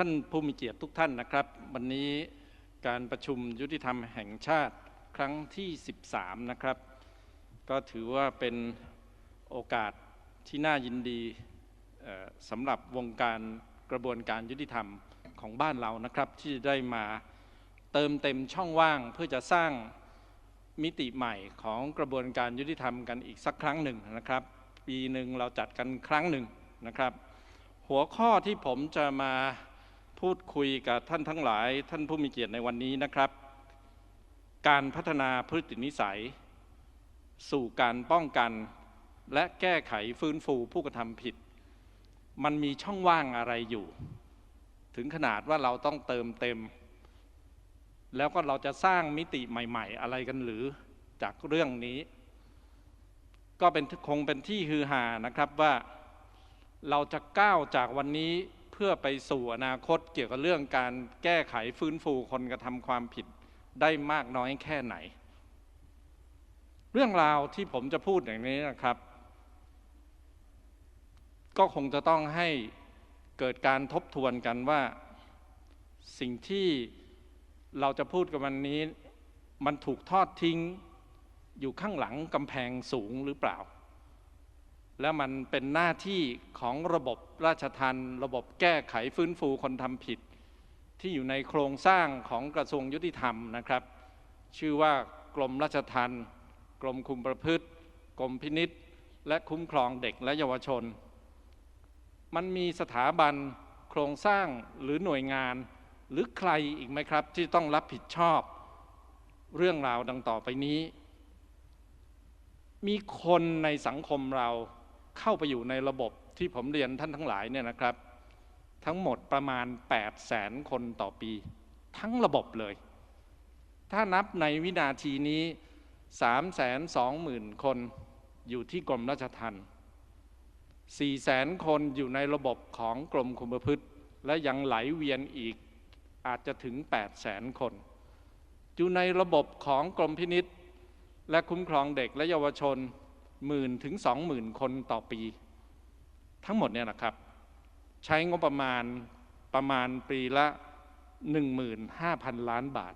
ท่านผู้มีเกียรติทุกท่านนะครับ วันนี้การประชุมยุติธรรมแห่งชาติครั้งที่ 13 นะครับ ก็ถือว่าเป็นโอกาสที่น่ายินดีสำหรับวงการกระบวนการยุติธรรมของบ้านเรานะครับ ที่ได้มาเติมเต็มช่องว่างเพื่อจะสร้างมิติใหม่ของกระบวนการยุติธรรมกันอีกสักครั้งหนึ่งนะครับ ปีหนึ่งเราจัดกันครั้งหนึ่งนะครับ หัวข้อที่ผมจะมา พูดคุยกับท่านทั้งหลาย ท่านผู้มีเกียรติในวันนี้นะครับ การพัฒนาพฤตินิสัย สู่การป้องกัน และแก้ไขฟื้นฟูผู้กระทำผิด มันมีช่องว่างอะไรอยู่ ถึงขนาดว่าเราต้องเติมเต็ม แล้วก็เราจะสร้างมิติใหม่ ๆ อะไรกันหรือจากเรื่องนี้ ก็เป็นคงเป็นที่ฮือฮานะครับว่าเราจะก้าวจากวันนี้ เพื่อไปสู่อนาคตเกี่ยวกับเรื่องการแก้ไขฟื้นฟูคนกระทำความผิดได้มากน้อยแค่ไหน เรื่องราวที่ผมจะพูดอย่างนี้นะครับ ก็คงจะต้องให้เกิดการทบทวนกันว่า สิ่งที่เราจะพูดกันวันนี้ มันถูกทอดทิ้งอยู่ข้างหลังกำแพงสูงหรือเปล่า และมันเป็นหน้าที่ของระบบราชทัณระบบแก้ไขฟื้นฟูคนทำผิด ที่อยู่ในโครงสร้างของกระทรวงยุติธรรมนะครับ ชื่อว่ากรมราชทัณกรมคุมประพฤติ กรมพินิษและคุ้มครองเด็กและเยาวชน มันมีสถาบันโครงสร้างหรือหน่วยงาน หรือใครอีกไหมครับ ที่ต้องรับผิดชอบเรื่องราวดังต่อไปนี้ มีคนในสังคมเรา เข้าไปอยู่ในระบบที่ผมเรียนท่านทั้งหลายเนี่ยนะครับ ทั้งหมดประมาณ8แสนคนต่อปี ทั้งระบบเลย ถ้านับในวินาทีนี้ 3 2 0 0 0 0 คนอยู่ที่กรมราชทัณฑ์4แสนคนอยู่ในระบบของกรมคุมประพฤติ และยังไหลเวียนอีกอาจจะถึง8แสนคน อยู่ในระบบของกรมพินิษและคุ้มครองเด็กและเยาวชน หมื่นถึงสองหมื่นคนต่อปี ทั้งหมดเนี่ยนะครับ ใช้งบประมาณประมาณปีละ 15,000 ล้านบาท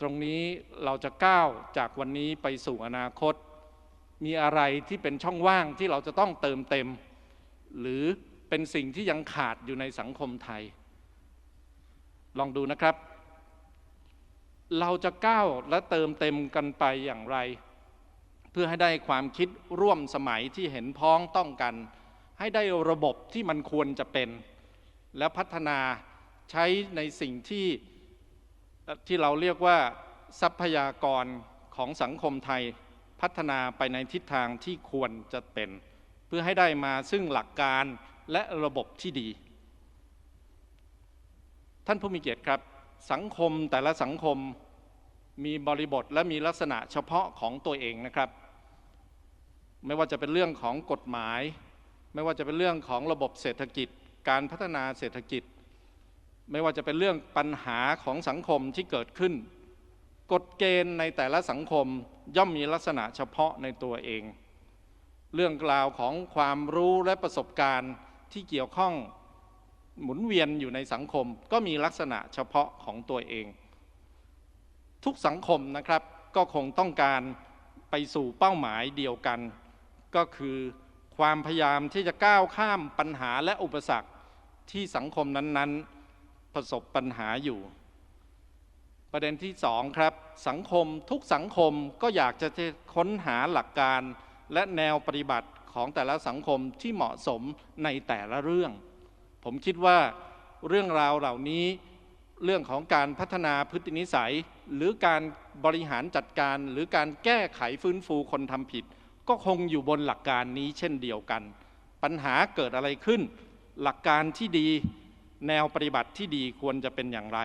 ตรงนี้เราจะก้าวจากวันนี้ไปสู่อนาคต มีอะไรที่เป็นช่องว่างที่เราจะต้องเติมเต็ม หรือเป็นสิ่งที่ยังขาดอยู่ในสังคมไทย ลองดูนะครับ เราจะก้าวและเติมเต็มกันไปอย่างไร เพื่อให้ได้ความคิดร่วมสมัยที่เห็นพ้องต้องกัน ให้ได้ระบบที่มันควรจะเป็น และพัฒนาใช้ในสิ่งที่ที่เราเรียกว่าทรัพยากรของสังคมไทยพัฒนาไปในทิศทางที่ควรจะเป็น เพื่อให้ได้มาซึ่งหลักการและระบบที่ดี ท่านผู้มีเกียรติครับ สังคมแต่ละสังคม มีบริบทและมีลักษณะเฉพาะของตัวเองนะครับ ไม่ว่าจะเป็นเรื่องของกฎหมาย ไม่ว่าจะเป็นเรื่องของระบบเศรษฐกิจ การพัฒนาเศรษฐกิจ ไม่ว่าจะเป็นเรื่องปัญหาของสังคมที่เกิดขึ้น กฎเกณฑ์ในแต่ละสังคมย่อมมีลักษณะเฉพาะในตัวเอง เรื่องกล่าวของความรู้และประสบการณ์ที่เกี่ยวข้องหมุนเวียนอยู่ในสังคมก็มีลักษณะเฉพาะของตัวเอง ทุกสังคมนะครับก็คงต้องการไปสู่เป้าหมายเดียวกัน ก็คือความพยายามที่จะก้าวข้ามปัญหาและอุปสรรคที่สังคมนั้นๆประสบปัญหาอยู่ ประเด็นที่สองครับสังคมทุกสังคมก็อยากจะค้นหาหลักการและแนวปฏิบัติของแต่ละสังคมที่เหมาะสมในแต่ละเรื่อง ผมคิดว่าเรื่องราวเหล่านี้ เรื่องของการพัฒนาพฤตินิสัย หรือการบริหารจัดการ หรือการแก้ไขฟื้นฟูคนทำผิด ก็คงอยู่บนหลักการนี้เช่นเดียวกัน ปัญหาเกิดอะไรขึ้น หลักการที่ดี แนวปฏิบัติที่ดีควรจะเป็นอย่างไร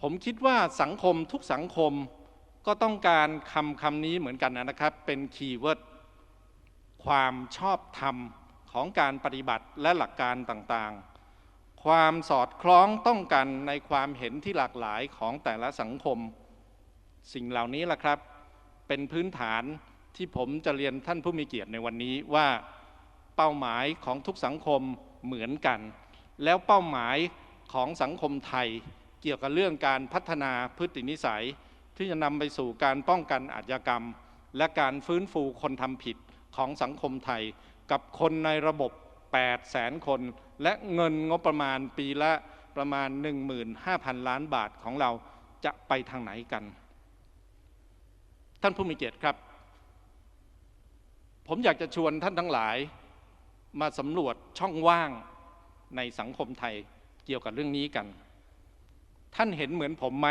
ผมคิดว่าสังคมทุกสังคมก็ต้องการคำคำนี้เหมือนกันนะครับ เป็นคีย์เวิร์ดความชอบธรรมของการปฏิบัติและหลักการต่างๆ ความสอดคล้องต้องกันในความเห็นที่หลากหลายของแต่ละสังคม สิ่งเหล่านี้แหละครับ เป็นพื้นฐานที่ผมจะเรียนท่านผู้มีเกียรติในวันนี้ว่าเป้าหมายของทุกสังคมเหมือนกัน แล้วเป้าหมายของสังคมไทย เกี่ยวกับเรื่องการพัฒนาพฤตินิสัย ที่จะนำไปสู่การป้องกันอาชญากรรม และการฟื้นฟูคนทำผิดของสังคมไทย กับคนในระบบ 8แสนคน และเงินงบประมาณปีละประมาณ 15,000 ล้านบาทของเราจะไปทางไหนกัน ท่านผู้มีเกียรติครับ ผมอยากจะชวนท่านทั้งหลาย มาสำรวจช่องว่างในสังคมไทยเกี่ยวกับเรื่องนี้กัน ท่านเห็นเหมือนผมไหม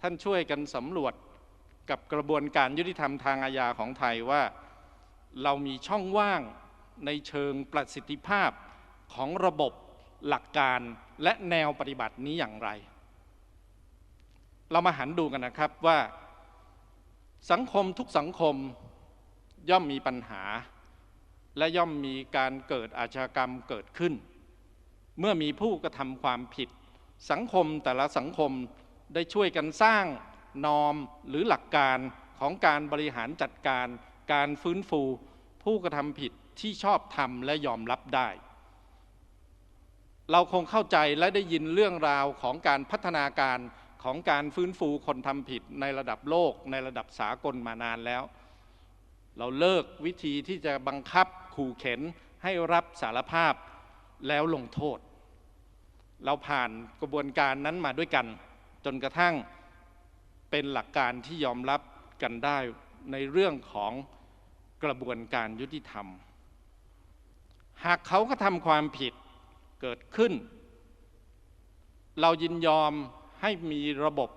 ท่านช่วยกันสำรวจกับกระบวนการยุติธรรมทางอาญาของไทยว่า เรามีช่องว่าง ในเชิงประสิทธิภาพของระบบหลักการและแนวปฏิบัตินี้อย่างไร เรามาหันดูกันนะครับว่าสังคมทุกสังคมย่อมมีปัญหา และย่อมมีการเกิดอาชญากรรมเกิดขึ้น เมื่อมีผู้กระทำความผิด สังคมแต่ละสังคมได้ช่วยกันสร้างนอมหรือหลักการของการบริหารจัดการ การฟื้นฟู ผู้กระทำผิด ที่ชอบทำและยอมรับได้ เราคงเข้าใจและได้ยินเรื่องราวของการพัฒนาการของการฟื้นฟูคนทำผิดในระดับโลก ในระดับสากลมานานแล้ว เราเลิกวิธีที่จะบังคับขู่เข็นให้รับสารภาพแล้วลงโทษ เราผ่านกระบวนการนั้นมาด้วยกัน จนกระทั่งเป็นหลักการที่ยอมรับกันได้ในเรื่องของกระบวนการยุติธรรม หากเขาก็ทำความผิดเกิดขึ้น เรายินยอมให้มีระบบ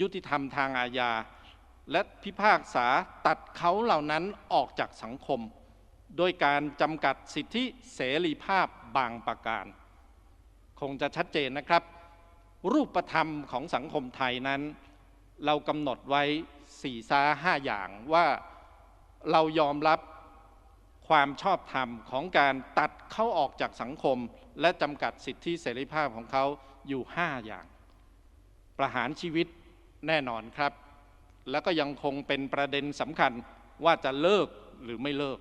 ยุติธรรมทางอาญา และพิพากษาตัดเขาเหล่านั้นออกจากสังคม โดยการจำกัดสิทธิเสรีภาพบางประการ คงจะชัดเจนนะครับ รูปธรรมของสังคมไทยนั้น เรากำหนดไว้สี่ซาห้าอย่างว่าเรายอมรับ ความชอบธรรมของการตัดเขาออกจากสังคม และจำกัดสิทธิเสรีภาพของเขาอยู่ห้าอย่าง ประหารชีวิตแน่นอนครับ แล้วก็ยังคงเป็นประเด็นสำคัญว่าจะเลิกหรือไม่เลิก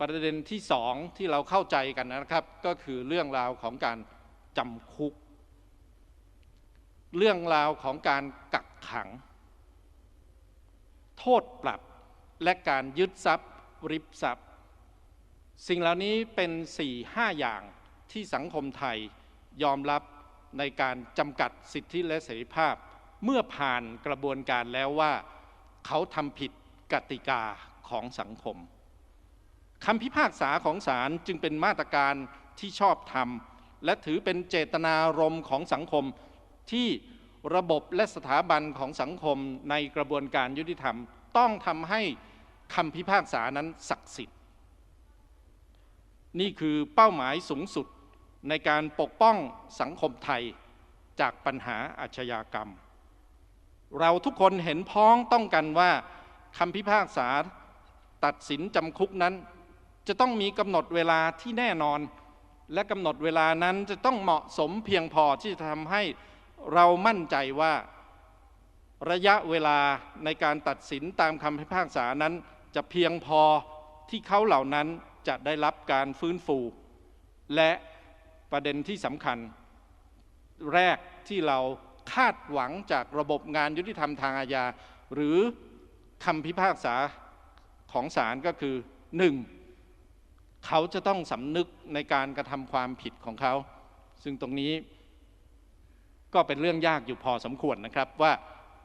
ประเด็นที่สองที่เราเข้าใจกันนะครับ ก็คือเรื่องราวของการจำคุก เรื่องราวของการกักขัง โทษปรับและการยึดทรัพย์ ริบทรัพย์สิ่งเหล่านี้เป็นสี่ห้าอย่างที่สังคมไทยยอมรับในการจำกัดสิทธิและเสรีภาพ เมื่อผ่านกระบวนการแล้วว่า เขาทำผิดกติกาของสังคมคำพิพากษาของศาลจึงเป็นมาตรการที่ชอบธรรมและถือเป็นเจตนารมณ์ของสังคมที่ระบบและสถาบันของสังคมในกระบวนการยุติธรรม ต้องทำให้ คำพิพากษานั้นศักดิ์สิทธิ์ นี่คือเป้าหมายสูงสุดในการปกป้องสังคมไทยจากปัญหาอาชญากรรม เราทุกคนเห็นพ้องต้องกันว่าคำพิพากษาตัดสินจำคุกนั้น จะต้องมีกำหนดเวลาที่แน่นอน และกำหนดเวลานั้นจะต้องเหมาะสมเพียงพอที่จะทำให้เรามั่นใจว่าระยะเวลาในการตัดสินตามคำพิพากษานั้น จะเพียงพอที่เขาเหล่านั้นจะได้รับการฟื้นฟู และประเด็นที่สำคัญ แรกที่เราคาดหวังจากระบบงานยุติธรรมทางอาญา หรือคำพิพากษาของศาลก็คือหนึ่งเขาจะต้องสำนึกในการกระทำความผิดของเขา ซึ่งตรงนี้ก็เป็นเรื่องยากอยู่พอสมควรนะครับว่า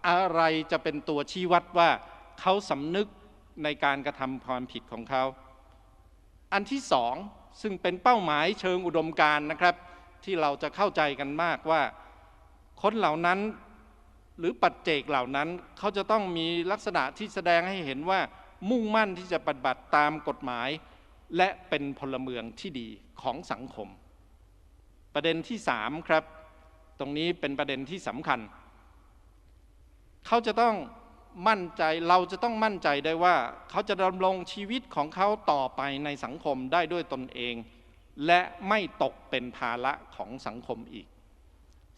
อะไรจะเป็นตัวชี้วัดว่าเขาสำนึก ในการกระทำความผิดของเขา อันที่สองซึ่งเป็นเป้าหมายเชิงอุดมการนะครับ ที่เราจะเข้าใจกันมากว่าคนเหล่านั้นหรือปัจเจกเหล่านั้นเขาจะต้องมีลักษณะที่แสดงให้เห็นว่ามุ่งมั่นที่จะปฏิบัติตามกฎหมาย และเป็นพลเมืองที่ดีของสังคม ประเด็นที่สามครับ ตรงนี้เป็นประเด็นที่สำคัญ เขาจะต้อง มั่นใจเราจะต้องมั่นใจได้ว่า เขาจะดำรงชีวิตของเขาต่อไปในสังคมได้ด้วยตนเอง และไม่ตกเป็นภาระของสังคมอีก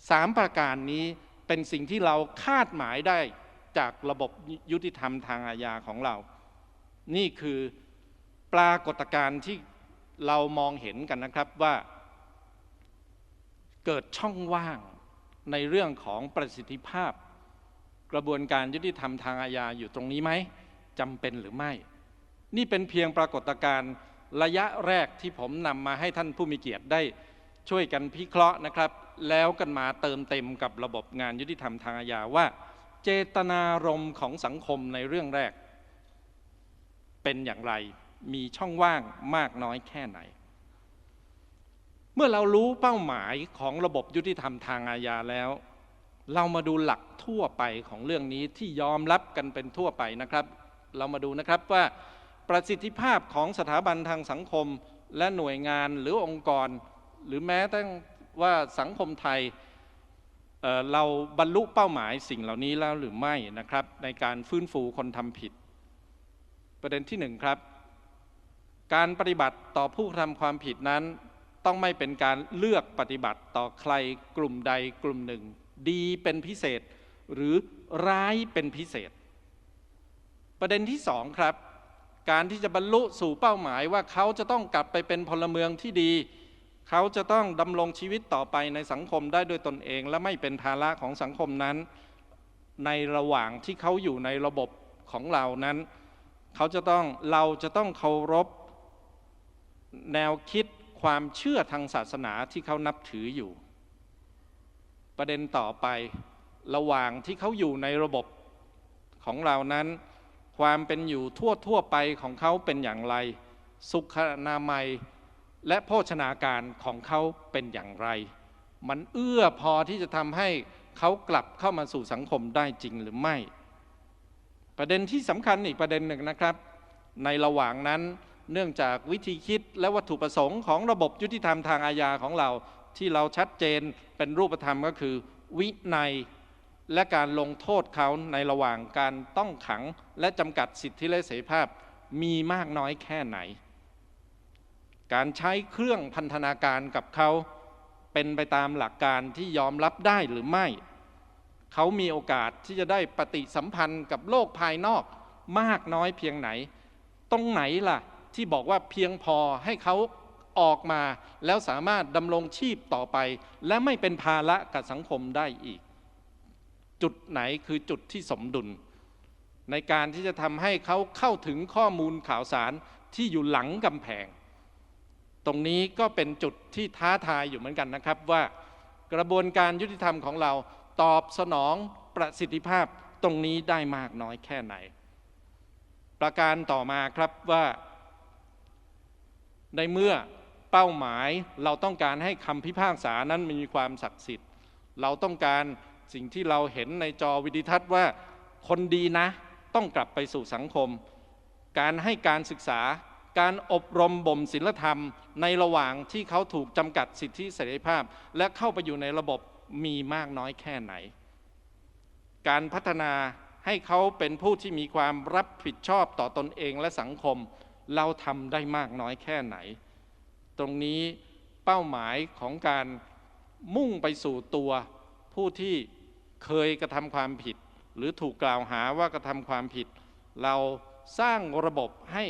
สามประการนี้เป็นสิ่งที่เราคาดหมายได้จากระบบยุติธรรมทางอาญาของเรา นี่คือปรากฏการณ์ที่เรามองเห็นกันนะครับว่า เกิดช่องว่างในเรื่องของประสิทธิภาพ กระบวนการยุติธรรมทางอาญาอยู่ตรงนี้ไหมจำเป็นหรือไม่ นี่เป็นเพียงปรากฏการณ์ระยะแรกที่ผมนำมาให้ท่านผู้มีเกียรติได้ช่วยกันพิเคราะห์นะครับ แล้วกันมาเติมเต็มกับระบบงานยุติธรรมทางอาญาว่า เจตนารมณ์ของสังคมในเรื่องแรก เป็นอย่างไรมีช่องว่างมากน้อยแค่ไหน เมื่อเรารู้เป้าหมายของระบบยุติธรรมทางอาญาแล้ว เรามาดูหลักทั่วไปของเรื่องนี้ที่ยอมรับกันเป็นทั่วไปนะครับ เรามาดูนะครับว่าประสิทธิภาพของสถาบันทางสังคมและหน่วยงานหรือองค์กร หรือแม้แต่ว่าสังคมไทยเเราบรรลุเป้าหมายสิ่งเหล่านี้แล้วหรือไม่นะครับ ในการฟื้นฟูคนทำผิด ประเด็นที่หนึ่งครับ การปฏิบัติต่อผู้ทำความผิดนั้น ต้องไม่เป็นการเลือกปฏิบัติต่อใครกลุ่มใดกลุ่มหนึ่ง ดีเป็นพิเศษ หรือร้ายเป็นพิเศษ ประเด็นที่สองครับ การที่จะบรรลุสู่เป้าหมายว่าเขาจะต้องกลับไปเป็นพลเมืองที่ดี เขาจะต้องดำรงชีวิตต่อไปในสังคมได้โดยตนเอง และไม่เป็นภาระของสังคมนั้น ในระหว่างที่เขาอยู่ในระบบของเรานั้น เขาจะต้องเราจะต้องเคารพแนวคิดความเชื่อทางศาสนาที่เขานับถืออยู่ ประเด็นต่อไประหว่างที่เขาอยู่ในระบบของเรานั้น ความเป็นอยู่ทั่วทั่วไปของเขาเป็นอย่างไร สุขนามัย และโภชนาการของเขาเป็นอย่างไร มันเอื้อพอที่จะทำให้เขากลับเข้ามาสู่สังคมได้จริงหรือไม่ ประเด็นที่สำคัญอีกประเด็นหนึ่งนะครับ ในระหว่างนั้นเนื่องจากวิธีคิดและวัตถุประสงค์ของระบบยุติธรรมทางอาญาของเรา ที่เราชัดเจนเป็นรูปธรรมก็คือ วินัยและการลงโทษเขาในระหว่างการต้องขังและจำกัดสิทธิและเสรีภาพมีมากน้อยแค่ไหน การใช้เครื่องพันธนาการกับเขาเป็นไปตามหลักการที่ยอมรับได้หรือไม่ เขามีโอกาสที่จะได้ปฏิสัมพันธ์กับโลกภายนอกมากน้อยเพียงไหน ตรงไหนล่ะที่บอกว่าเพียงพอให้เขา ออกมา แล้วสามารถดำรงชีพต่อไป และไม่เป็นภาระกับสังคมได้อีก จุดไหนคือจุดที่สมดุล ในการที่จะทำให้เขาเข้าถึงข้อมูลข่าวสารที่อยู่หลังกำแพง ตรงนี้ก็เป็นจุดที่ท้าทายอยู่เหมือนกันนะครับว่ากระบวนการยุติธรรมของเราตอบสนองประสิทธิภาพตรงนี้ได้มากน้อยแค่ไหน ประการต่อมาครับว่า ในเมื่อ เป้าหมายเราต้องการให้คำพิพากษานั้นมีความศักดิ์สิทธิ์ เราต้องการสิ่งที่เราเห็นในจอวิดิทัศน์ว่า คนดีนะ ต้องกลับไปสู่สังคม การให้การศึกษา การอบรมบ่มศิลธรรม ในระหว่างที่เขาถูกจำกัดสิทธิเสรีภาพ และเข้าไปอยู่ในระบบมีมากน้อยแค่ไหน การพัฒนาให้เขาเป็นผู้ที่มีความรับผิดชอบต่อตอนเองและสังคม เราทำได้มากน้อยแค่ไหน ตรงนี้เป้าหมายของการมุ่งไปสู่ตัวผู้ที่เคยกระทำความผิด หรือถูกกล่าวหาว่ากระทำความผิด เราสร้างระบบให้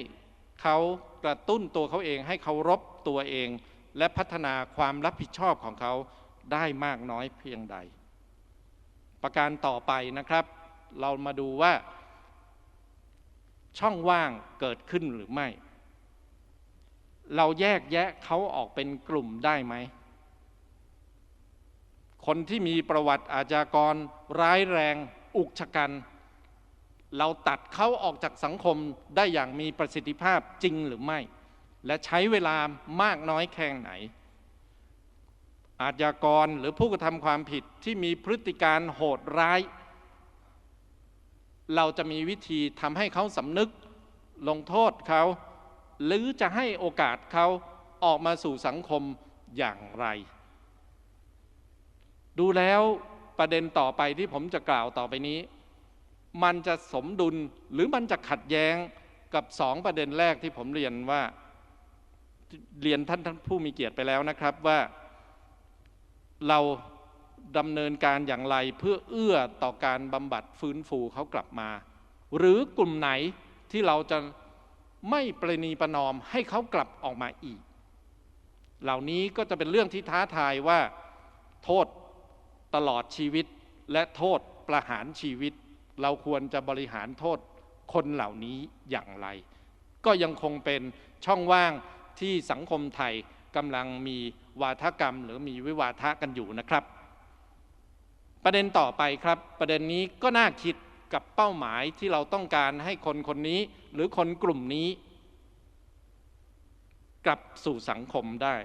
เขากระตุ้นตัวเขาเองให้เขารบตัวเอง และพัฒนาความรับผิดชอบของเขาได้มากน้อยเพียงใด ประการต่อไปนะครับ เรามาดูว่า ช่องว่างเกิดขึ้นหรือไม่ เราแยกแยะเขาออกเป็นกลุ่มได้ไหม คนที่มีประวัติอาชญากรร้ายแรง อุกชะกัน เราตัดเขาออกจากสังคมได้อย่างมีประสิทธิภาพจริงหรือไม่ และใช้เวลามากน้อยแค่ไหน อาชญากรหรือผู้กระทำความผิดที่มีพฤติการโหดร้าย เราจะมีวิธีทำให้เขาสำนึกลงโทษเขา หรือจะให้โอกาสเขาออกมาสู่สังคมอย่างไร ดูแล้วประเด็นต่อไปที่ผมจะกล่าวต่อไปนี้ มันจะสมดุลหรือมันจะขัดแย้งกับสองประเด็นแรกที่ผมเรียนว่าเรียนท่านท่านผู้มีเกียรติไปแล้วนะครับว่าเราดำเนินการอย่างไรเพื่อเอื้อต่อการบำบัดฟื้นฟูเขากลับมา หรือกลุ่มไหนที่เราจะ ไม่ประนีประนอมให้เขากลับออกมาอีก เหล่านี้ก็จะเป็นเรื่องที่ท้าทายว่า โทษตลอดชีวิตและโทษประหารชีวิต เราควรจะบริหารโทษคนเหล่านี้อย่างไร ก็ยังคงเป็นช่องว่างที่สังคมไทยกำลังมีวาทกรรม หรือมีวิวาทะกันอยู่นะครับ ประเด็นต่อไปครับ ประเด็นนี้ก็น่าคิด กับเป้าหมายที่เราต้องการให้คนคนนี้ หรือคนกลุ่มนี้ กลับสู่สังคมได้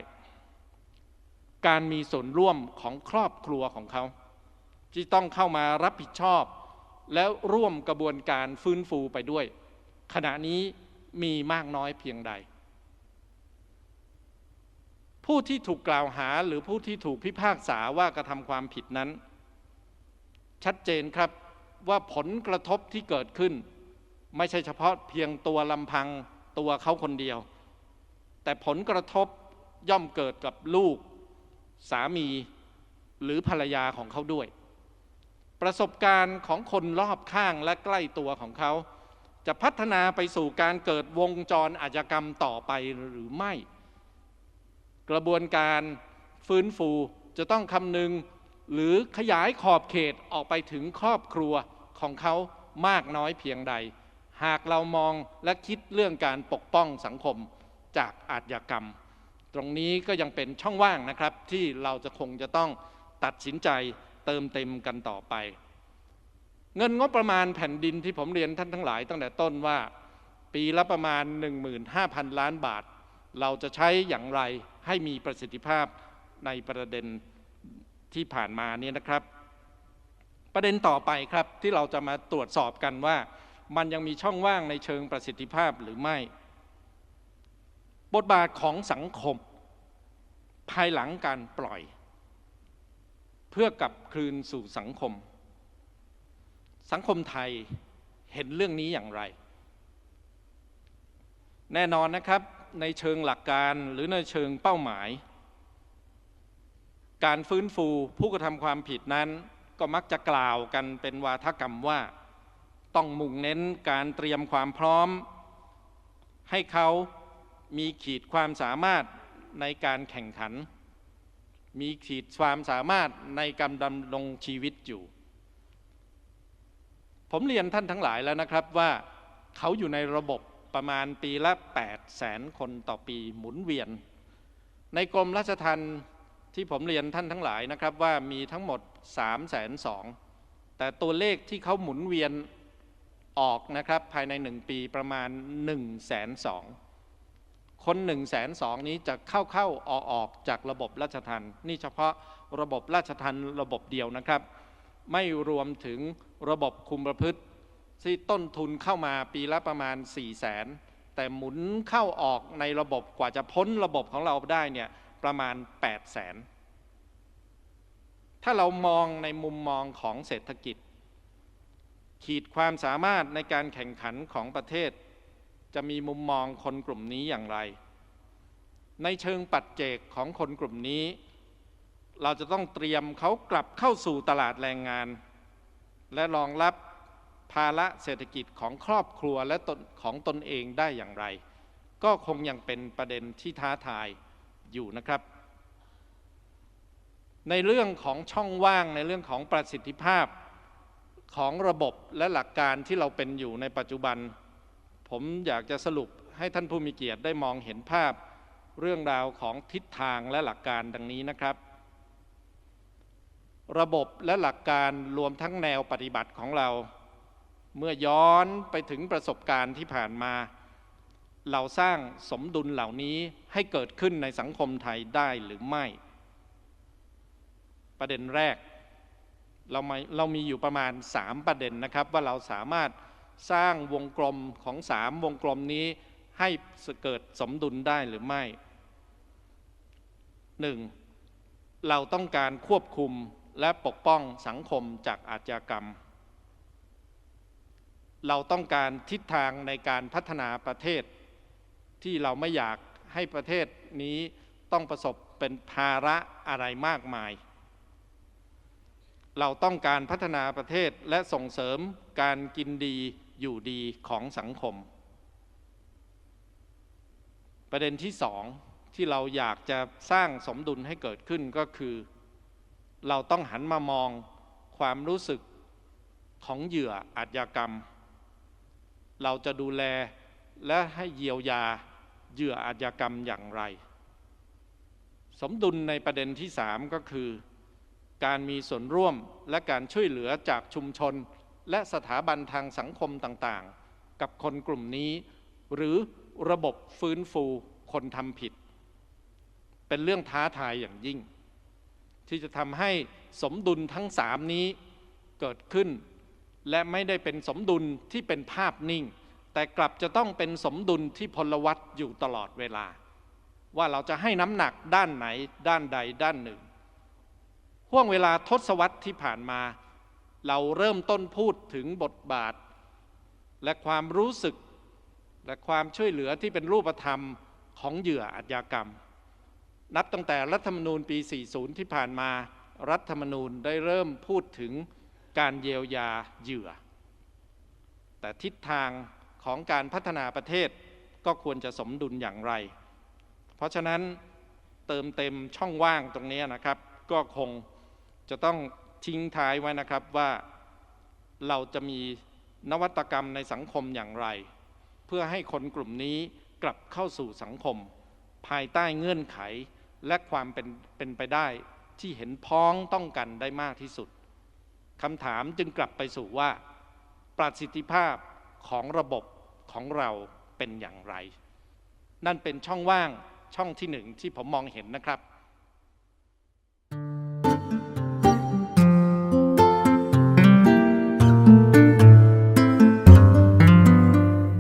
การมีส่วนร่วมของครอบครัวของเขาที่ต้องเข้ามารับผิดชอบ แล้วร่วมกระบวนการฟื้นฟูไปด้วย ขณะนี้มีมากน้อยเพียงใด ผู้ที่ถูกกล่าวหาหรือผู้ที่ถูกพิพากษาว่ากระทำความผิดนั้น ชัดเจนครับ ว่าผลกระทบที่เกิดขึ้น ไม่ใช่เฉพาะเพียงตัวลำพังตัวเขาคนเดียว แต่ผลกระทบย่อมเกิดกับลูกสามีหรือภรรยาของเขาด้วย ประสบการณ์ของคนรอบข้างและใกล้ตัวของเขา จะพัฒนาไปสู่การเกิดวงจรอาชญากรรมต่อไปหรือไม่ กระบวนการฟื้นฟูจะต้องคำนึง หรือขยายขอบเขตออกไปถึงครอบครัวของเขามากน้อยเพียงใด หากเรามองและคิดเรื่องการปกป้องสังคมจากอาชญากรรม ตรงนี้ก็ยังเป็นช่องว่างนะครับ ที่เราจะคงจะต้องตัดสินใจเติมเต็มกันต่อไป เงินงบประมาณแผ่นดินที่ผมเรียนท่านทั้งหลายตั้งแต่ต้นว่า ปีละประมาณ 15,000 ล้านบาท เราจะใช้อย่างไรให้มีประสิทธิภาพในประเด็น ที่ผ่านมาเนี่ยนะครับ ประเด็นต่อไปครับที่เราจะมาตรวจสอบกันว่า มันยังมีช่องว่างในเชิงประสิทธิภาพหรือไม่ บทบาทของสังคม ภายหลังการปล่อย เพื่อกลับคืนสู่สังคม สังคมไทยเห็นเรื่องนี้อย่างไร แน่นอนนะครับในเชิงหลักการหรือในเชิงเป้าหมาย การฟื้นฟูผู้กระทำความผิดนั้น ก็มักจะกล่าวกันเป็นวาทกรรมว่า ต้องมุ่งเน้นการเตรียมความพร้อม ให้เขามีขีดความสามารถในการแข่งขัน มีขีดความสามารถในการดำรงชีวิตอยู่ ผมเรียนท่านทั้งหลายแล้วนะครับว่าเขาอยู่ในระบบประมาณปีละ8แสนคนต่อปีหมุนเวียน ในกรมราชทัณฑ์ ที่ผมเรียนท่านทั้งหลายนะครับว่ามีทั้งหมด3แสนสองแต่ตัวเลขที่เขาหมุนเวียนออกนะครับภายในหนึ่งปีประมาณ1แสนสองคน1นึ่งแสนสองนี้จะเข้าเข้าออกออกจากระบบราชทัณฑ์นี่เฉพาะระบบราชทัณฑ์ระบบเดียวนะครับ ไม่รวมถึงระบบคุมประพฤติที่ต้นทุนเข้ามาปีละประมาณ4ี่แสนแต่หมุนเข้าออกในระบบกว่าจะพ้นระบบของเราได้เนี่ย ประมาณ 8 0 0แสนถ้าเรามองในมุมมองของเศรษฐกิจ ขีดความสามารถในการแข่งขันของประเทศ จะมีมุมมองคนกลุ่มนี้อย่างไร ในเชิงปัจเจกของคนกลุ่มนี้ เราจะต้องเตรียมเขากลับเข้าสู่ตลาดแรงงาน และรองรับภาระเศรษฐกิจของครอบครัวและของตนเองได้อย่างไร ก็คงยังเป็นประเด็นที่ท้าทาย อยู่นะครับ ในเรื่องของช่องว่างในเรื่องของประสิทธิภาพของระบบและหลักการที่เราเป็นอยู่ในปัจจุบัน ผมอยากจะสรุปให้ท่านผู้มีเกียรติได้มองเห็นภาพเรื่องราวของทิศทางและหลักการดังนี้นะครับ ระบบและหลักการรวมทั้งแนวปฏิบัติของเรา เมื่อย้อนไปถึงประสบการณ์ที่ผ่านมา เราสร้างสมดุลเหล่านี้ให้เกิดขึ้นในสังคมไทยได้หรือไม่ ประเด็นแรก เรามเรามีอยู่ประมาณ 3 ประเด็นนะครับ ว่าเราสามารถสร้างวงกลมของสามวงกลมนี้ให้เกิดสมดุลได้หรือไม่หนึ่งเราต้องการควบคุมและปกป้องสังคมจากอาชญากรรม เราต้องการทิศทางในการพัฒนาประเทศ ที่เราไม่อยากให้ประเทศนี้ต้องประสบเป็นภาระอะไรมากมาย เราต้องการพัฒนาประเทศและส่งเสริมการกินดีอยู่ดีของสังคม ประเด็นที่สองที่เราอยากจะสร้างสมดุลให้เกิดขึ้นก็คือ เราต้องหันมามองความรู้สึกของเหยื่ออาชญากรรม เราจะดูแลและให้เยียวยา เหยื่ออาชญากรรมอย่างไร สมดุลในประเด็นที่สามก็คือ การมีส่วนร่วมและการช่วยเหลือจากชุมชน และสถาบันทางสังคมต่างๆ กับคนกลุ่มนี้ หรือระบบฟื้นฟูคนทำผิด เป็นเรื่องท้าทายอย่างยิ่ง ที่จะทำให้สมดุลทั้งสามนี้เกิดขึ้น และไม่ได้เป็นสมดุลที่เป็นภาพนิ่ง แต่กลับจะต้องเป็นสมดุลที่พลวัตอยู่ตลอดเวลา ว่าเราจะให้น้ำหนักด้านไหนด้านใดด้านหนึ่งห่วงเวลาทศวรรษที่ผ่านมา เราเริ่มต้นพูดถึงบทบาท และความรู้สึก และความช่วยเหลือที่เป็นรูปธรรมของเหยื่ออาชญากรรม นับตั้งแต่รัฐธรรมนูญปี 40 ที่ผ่านมา รัฐธรรมนูญได้เริ่มพูดถึงการเยียวยาเหยื่อ แต่ทิศทาง ของการพัฒนาประเทศก็ควรจะสมดุลอย่างไร เพราะฉะนั้นเติมเต็มช่องว่างตรงนี้นะครับ ก็คงจะต้องทิ้งท้ายไว้นะครับว่าเราจะมีนวัตกรรมในสังคมอย่างไร เพื่อให้คนกลุ่มนี้กลับเข้าสู่สังคม ภายใต้เงื่อนไขและความเป็นเป็นไปได้ที่เห็นพ้องต้องกันได้มากที่สุดคำถามจึงกลับไปสู่ว่า ประสิทธิภาพ ของระบบของเราเป็นอย่างไร นั่นเป็นช่องว่างช่องที่หนึ่งที่ผมมองเห็นนะครับ